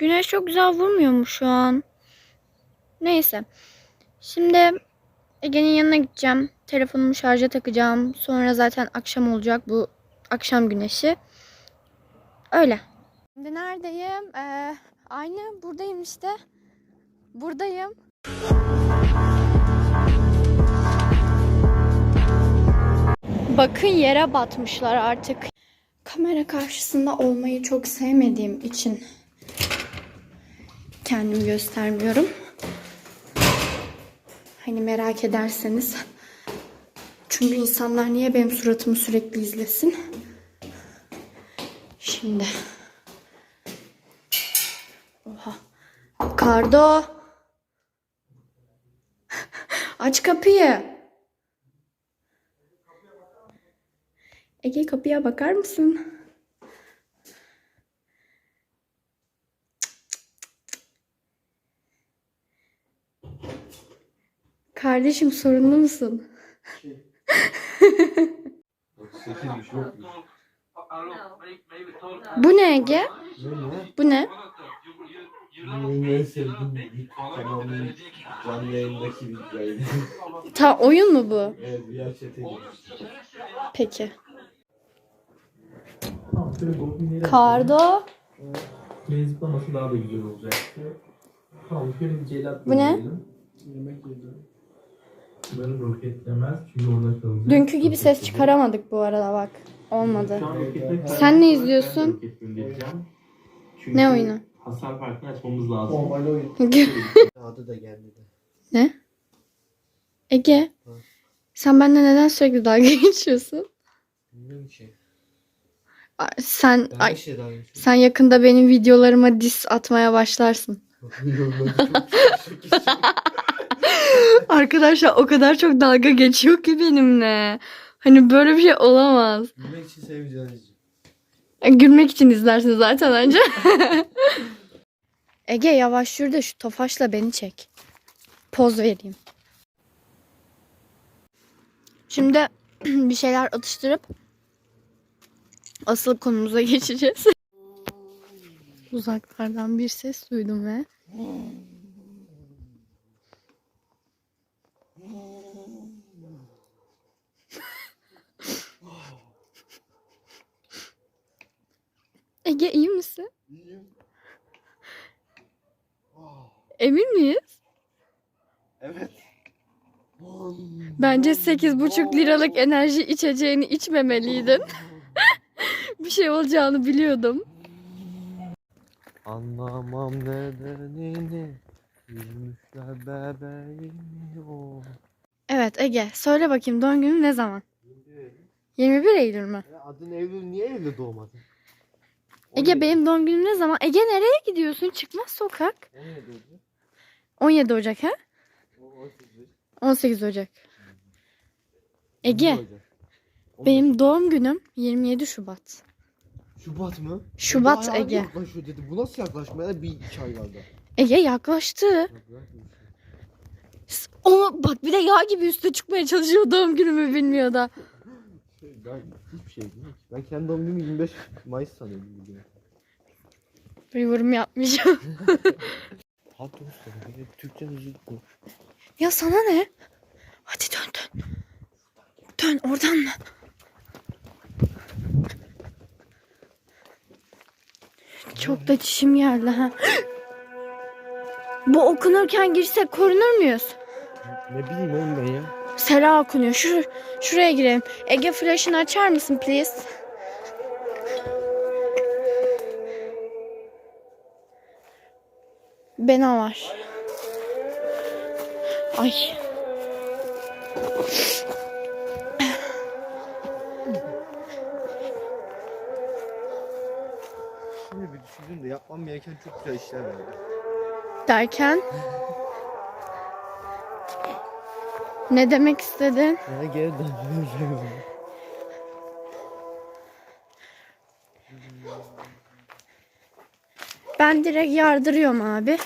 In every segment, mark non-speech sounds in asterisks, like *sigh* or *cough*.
Güneş çok güzel vurmuyor mu şu an? Neyse. Şimdi Ege'nin yanına gideceğim. Telefonumu şarja takacağım. Sonra zaten akşam olacak bu akşam güneşi. Öyle. Şimdi neredeyim? Ee, aynı buradayım işte. Buradayım. Bakın yere batmışlar artık. Kamera karşısında olmayı çok sevmediğim için kendimi göstermiyorum. Hani merak ederseniz. Çünkü insanlar niye benim suratımı sürekli izlesin? Şimdi. Oha. Kardo. Aç kapıyı. Ege kapıya bakar mısın? Kardeşim sorunlu musun? Yokmuş. Bu ne Ege? Bu ne? Benim en sevdiğim ilk kanalın canlı yayındaki videoydu. Ta oyun mu bu? evet VR chat'e Peki. Kardo. Mezitlaması daha da güzel olacaktı. Tamam şöyle bir celat Bu ne? Yemek yedim. Bunları roketlemez çünkü orada kalacak. Dünkü gibi ses çıkaramadık bu arada bak. Olmadı. Şu an Sen ne izliyorsun? Çünkü Ne oyunu? Hasar farkını açmamız lazım. Normal oyun. *laughs* Adı da geldi de. ne? Ege. Sen benden neden sürekli dalga *laughs* geçiyorsun? Bilmiyorum ki. Ay, Sen Ben ay, bir şey daha geçiyorum. sen yakında benim videolarıma dis atmaya başlarsın. *laughs* Arkadaşlar o kadar çok dalga geçiyor ki benimle. Hani böyle bir şey olamaz. Bilmek için seveceğiniz için. E, Gülmek için izlersin zaten önce. *laughs* Ege yavaş yürü de şu tofaşla beni çek. Poz vereyim. Şimdi *clears throat* bir şeyler atıştırıp asıl konumuza *laughs* geçeceğiz. Uzaklardan bir ses duydum ve Ege iyi misin? İyiyim. Emin miyiz? Evet. Bence 8,5 liralık enerji içeceğini içmemeliydin. *laughs* bir şey olacağını biliyordum. Anlamam nedenini Üzmüşler bebeğimi o Evet Ege söyle bakayım doğum günü ne zaman? 21 Eylül mü? Ya Adın Eylül niye Eylül'de doğmadın? Ege benim doğum günüm ne zaman? Ege nereye gidiyorsun? Çıkmaz sokak. 17 oldu. 17 Ocak ha? O 18. 18 Ocak. Ege 20 Ocak. benim doğum günüm 27 Şubat. Şubat mı? Şubat Bayağı Ege. Yaklaşıyor dedi. Bu nasıl yaklaşmaya? Bir iki ay kaldı. Ege yaklaştı. Ya. Ama bak bir de yağ gibi üste çıkmaya çalışıyor doğum günümü bilmiyor da. Ben hiçbir şey değil. Ben kendi doğum günümü 25 Mayıs sanıyordum bugün. Bir yorum yapmayacağım. *laughs* Bir de Türkçe düzgün konuş. ya sana ne? Hadi dön dön. Dön oradan mı? Çok da çişim geldi ha. *gasps* Bu okunurken girsek korunur muyuz? Ne bileyim oğlum ben ya. Sela okunuyor. Şu, şuraya girelim. Ege flash'ını açar mısın please? Bena var. Ay. Şimdi bir düşündüm de yapmam gereken çok güzel işler var. Derken? *laughs* Ne demek istedin? Sana geri dönüyorum. Ben direkt yardırıyorum abi.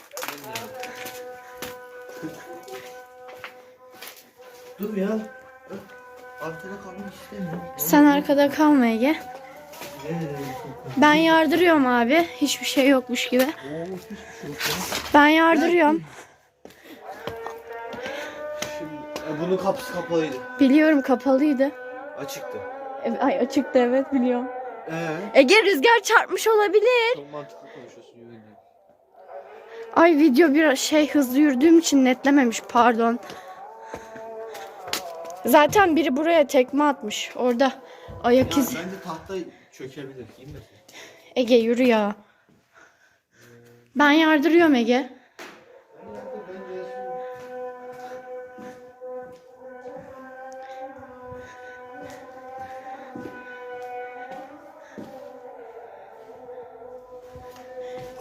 Dur ya. Arkada kalmak istemiyorum. Sen arkada kalma Ege. Ben yardırıyorum abi. Hiçbir şey yokmuş gibi. Şey ya. Ben yardırıyorum. Bunun kapısı kapalıydı. Biliyorum kapalıydı. Açıktı. Evet, ay açıktı evet biliyorum. Ee? Ege rüzgar çarpmış olabilir. Çok mantıklı konuşuyorsun. Ay video bir şey hızlı yürüdüğüm için netlememiş pardon. Zaten biri buraya tekme atmış. Orada ayak Ya izi. bence tahta çökebilir. Girmesin. Ege yürü ya. Ben yardırıyorum Ege.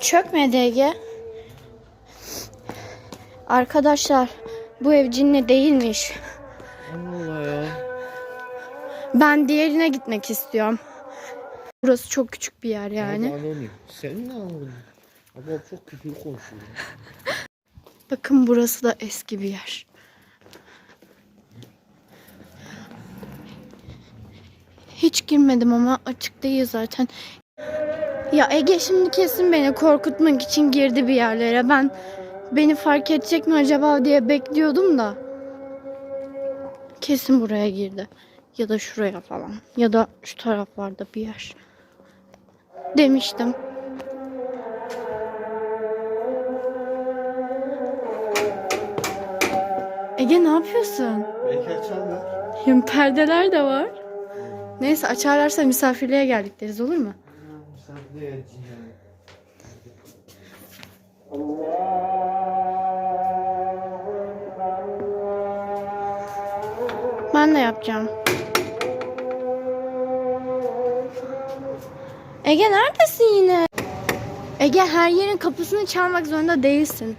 Çökmedi Ege. Arkadaşlar bu ev cinli değilmiş. Allah ya. Ben diğerine gitmek istiyorum. Burası çok küçük bir yer yani. Sen ne anladın? Ama çok küfür konuşuyor. Bakın burası da eski bir yer. Hiç girmedim ama açık değil zaten. Ya Ege şimdi kesin beni korkutmak için girdi bir yerlere. Ben beni fark edecek mi acaba diye bekliyordum da. Kesin buraya girdi. Ya da şuraya falan. Ya da şu taraflarda bir yer. Demiştim. Ege ne yapıyorsun? Belki açarlar. Hem perdeler de var. Neyse açarlarsa misafirliğe geldik deriz olur mu? Ben de yapacağım. Ege neredesin yine? Ege her yerin kapısını çalmak zorunda değilsin.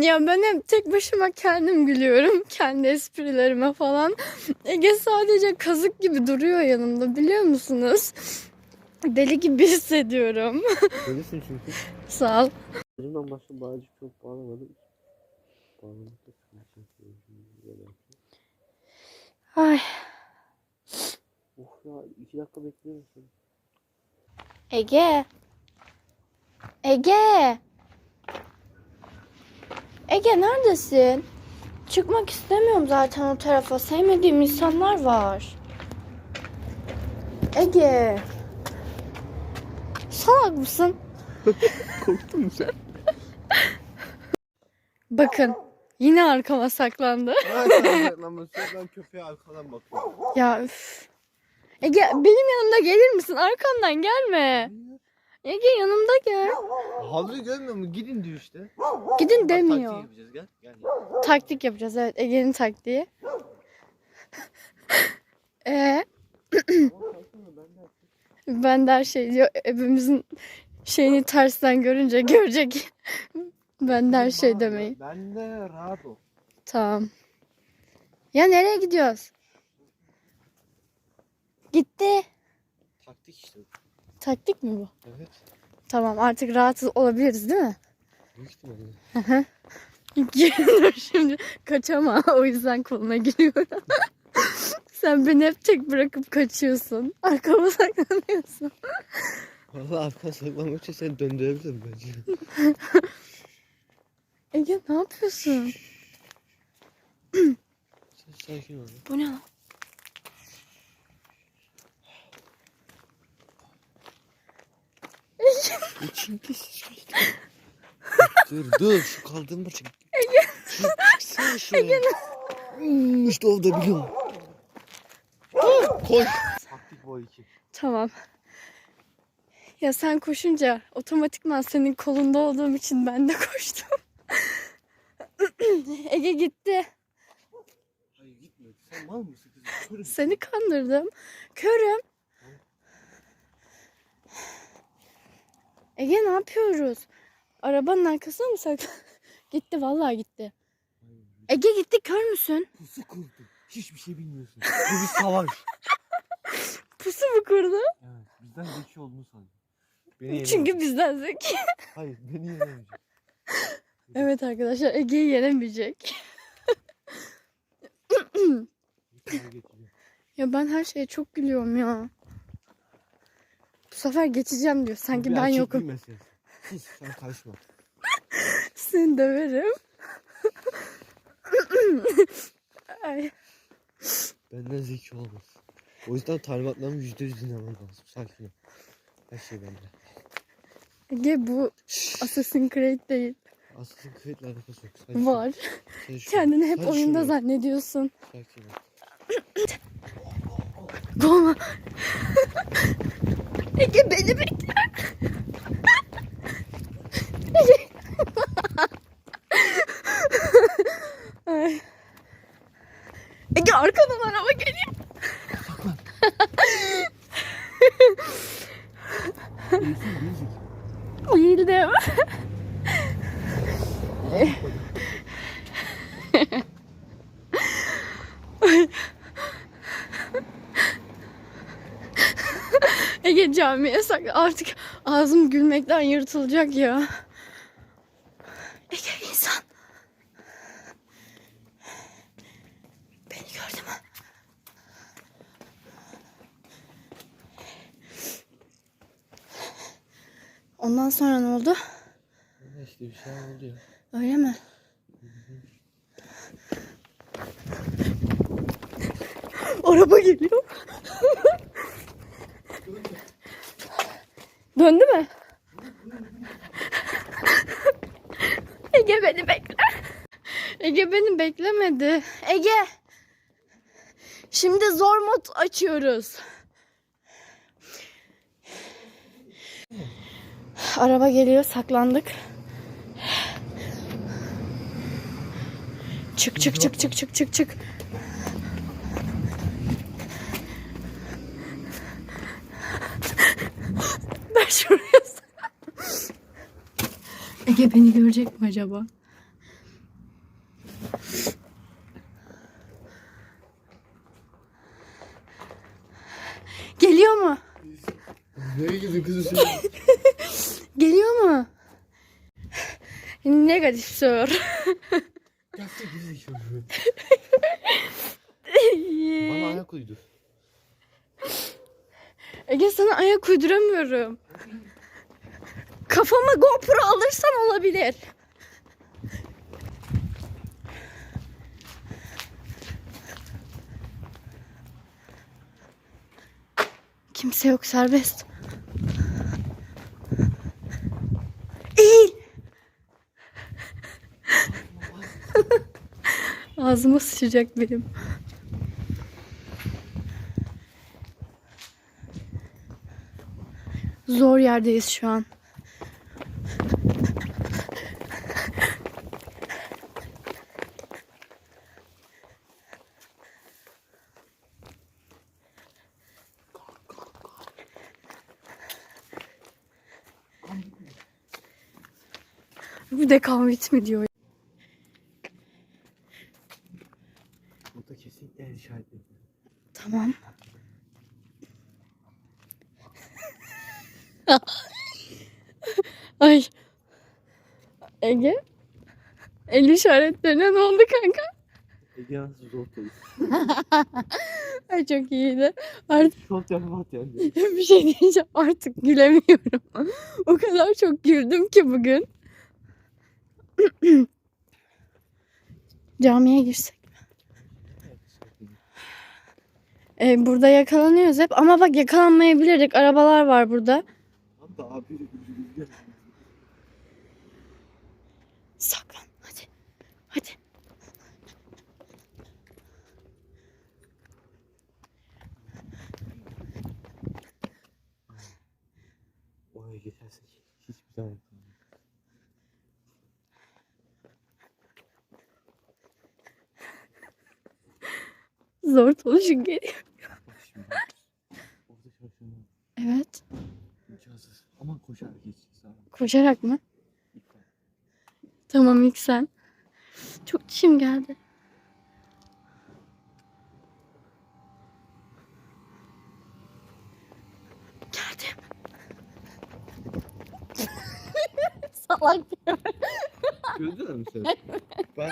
Ya ben hep tek başıma kendim gülüyorum. Kendi esprilerime falan. Ege sadece kazık gibi duruyor yanımda biliyor musunuz? Deli gibi hissediyorum. Öylesin çünkü. Sağ ol. Elimden başka bağcık çok bağlamadım. Bağlamak da sıkıntı. Ay. Oh ya iki dakika bekliyor musun? Ege. Ege. Ege neredesin? Çıkmak istemiyorum zaten o tarafa. Sevmediğim insanlar var. Ege. Salak mısın? *laughs* Korktun mu sen? Bakın. Yine arkama saklandı. Ben köpeğe arkadan bakıyorum. Ya üf. Ege benim yanımda gelir misin? Arkamdan gelme. Ege yanımda gel. Havlu görmüyor musun? Gidin diyor işte. Gidin demiyor. taktiği yapacağız gel. Gel. Taktik yapacağız evet Ege'nin taktiği. *laughs* Ee, *clears throat* ben de her şey diyor hepimizin şeyini tersten görünce görecek. *laughs* ben de her şey demeyi. Ben de rahat ol. Tamam. Ya nereye gidiyoruz? Gitti. Taktik işte. Taktik mi bu? Evet. Tamam artık rahat olabiliriz değil mi? Büyük ihtimalle. Dur *laughs* şimdi kaçama *laughs* o yüzden koluna giriyorum. *laughs* Sen beni hep tek bırakıp kaçıyorsun. Arkama saklanıyorsun. Valla arkadan saklamak için seni döndürebilirim bence. Ege ne yapıyorsun? Sen sakin ol. Bu ne lan? Çünkü Dur dur şu kaldırma çık. Şu çıksana şuraya. Hmm, işte orada biliyorum. Koy. Taktik boy 2. Tamam. Ya sen koşunca otomatikman senin kolunda olduğum için ben de koştum. *clears throat* Ege gitti. Hayır gitme. Sen mal mısın kızım? Körüm. Seni kandırdım. Körüm. Ege ne yapıyoruz? Arabanın arkasına mı saklan? *laughs* gitti vallahi gitti. Ege gitti kör müsün? Pusu kurdu. Hiçbir şey bilmiyorsun. Bu bir savaş. *laughs* Pusu mu kurdu? Evet. Bizden zeki olduğunu sanıyor. Beni Çünkü bizden zeki. Hayır beni yenemeyecek. Evet arkadaşlar Ege'yi yenemeyecek. Ya ben her şeye çok gülüyorum ya. Bu sefer geçeceğim diyor. Sanki ben yokum. gülmesin. Sus sen karışma. *laughs* Seni döverim. *laughs* Ay. Benden zeki olmaz. O yüzden talimatlarımı yüzde yüz dinlemem lazım. Sakin ol. Her şey bende. Ege bu Assassin's Creed değil. Assassin's Creed'le alakası yok. Sakin ol. Var. Sen şu- Kendini hep sen oyunda şunu- zannediyorsun. Sakin ol. Goma. Ege beni bekle. Ege arkadan araba geliyor. Camiye sak artık ağzım gülmekten yırtılacak ya. Ege insan. Beni gördü mü? Ondan sonra ne oldu? İşte bir şey oldu ya. Öyle mi? Araba geliyor. Döndü mü? Ege beni bekle. Ege beni beklemedi. Ege. Şimdi zor mod açıyoruz. Araba geliyor saklandık. Çık çık çık çık çık çık çık. Sak- Ege beni görecek mi acaba? Geliyor mu? Nereye gidiyorsun kızım sen? *laughs* Geliyor mu? Negatif sor. Geri zekalı. Bana ayak uydu. Ege sana ayak uyduramıyorum. Kafama GoPro alırsan olabilir. Kimse yok serbest. Eğil. Ağzıma sıçacak benim. Zor yerdeyiz şu an. Bir de mi diyor. Burada kesinlikle el işaretli. Tamam. *laughs* Ay. Ege. El işaretlerine ne oldu kanka? Ege nasıl zor. *laughs* Ay çok iyiydi. Artık Şort yapamaz yani. *laughs* bir şey diyeceğim. Artık gülemiyorum. o kadar çok güldüm ki bugün. Camiye girsek. Ee, burada yakalanıyoruz hep. Ama bak yakalanmayabilirdik. Arabalar var burada. Hatta güldürüldü. Saklan. Hadi. Hadi. Oraya geçersek hiçbir zaman yapamam. Zor çalışın geliyor. Bak şimdi. Orada çalışıyorum. Evet. İmkansız. Ama koşarak geçeceğiz abi. Koşarak mı? Tamam ilk sen. Çok dişim geldi. Geldim. *laughs* Salak. Gördün mü sen? *laughs* Ben